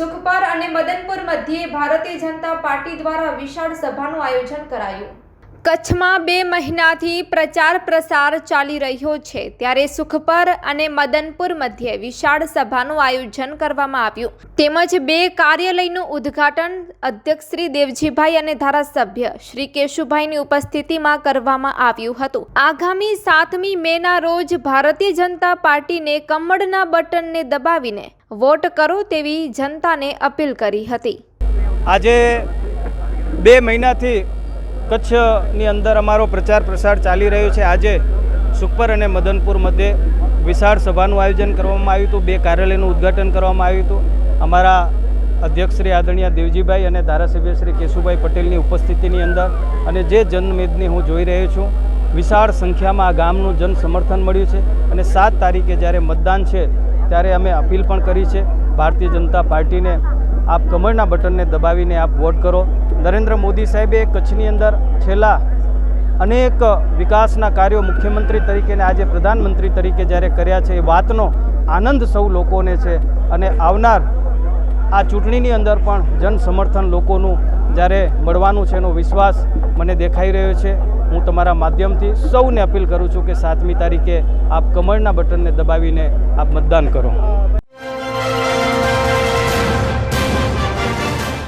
મદનપુર મધ્યે ભારતીય જનતા પાર્ટી દ્વારા વિશાળ સભાનું આયોજન કરાયું. કચ્છમાં બે મહિનાથી પ્રચાર પ્રસાર ચાલી રહ્યો છે. ત્યારે સુખપર અને મદનપુર મધ્યે વિશાળ સભાનું આયોજન કરવામાં આવ્યું. તેમજ બે કાર્યાલયનું ઉદ્ઘાટન અધ્યક્ષ શ્રી દેવજીભાઈ અને ધારાસભ્ય શ્રી કેશુભાઈની ઉપસ્થિતિમાં કરવામાં આવ્યું હતું. આગામી સાતમી મેના રોજ ભારતીય જનતા પાર્ટીને કમળના બટનને દબાવીને વોટ કરો તેવી જનતાને અપીલ કરી હતી. આજે બે મહિનાથી કચ્છની અંદર અમારો પ્રચાર પ્રસાર ચાલી રહ્યો છે. આજે સુખપર અને મદનપુર મધ્યે વિશાળ સભાનું આયોજન કરવામાં આવ્યું હતું. બે કાર્યાલયનું ઉદ્ઘાટન કરવામાં આવ્યું હતું. અમારા અધ્યક્ષ શ્રી આદરણીય દેવજીભાઈ અને ધારાસભ્ય શ્રી કેશુભાઈ પટેલની ઉપસ્થિતિની અંદર અને જે જનમેદની હું જોઈ રહ્યો છું, વિશાળ સંખ્યામાં આ ગામનું જન સમર્થન મળ્યું છે અને સાત તારીખે જ્યારે મતદાન છે ત્યારે અમે અપીલ પણ કરી છે, ભારતીય જનતા પાર્ટીને આપ કમળના બટનને દબાવીને આપ વોટ કરો. નરેન્દ્ર મોદી સાહેબે કચ્છની અંદર છેલ્લા અનેક વિકાસના કાર્યો મુખ્યમંત્રી તરીકે અને આજે પ્રધાનમંત્રી તરીકે જ્યારે કર્યા છે, એ વાતનો આનંદ સૌ લોકોને છે. અને આવનાર આ ચૂંટણીની અંદર પણ જન સમર્થન લોકોનું જ્યારે મળવાનું છે એનો વિશ્વાસ મને દેખાઈ રહ્યો છે, હું તમારા માધ્યમથી સૌને અપીલ કરું છું કે સાતમી તારીખે આપ કમળના બટનને દબાવીને આપ મતદાન કરો.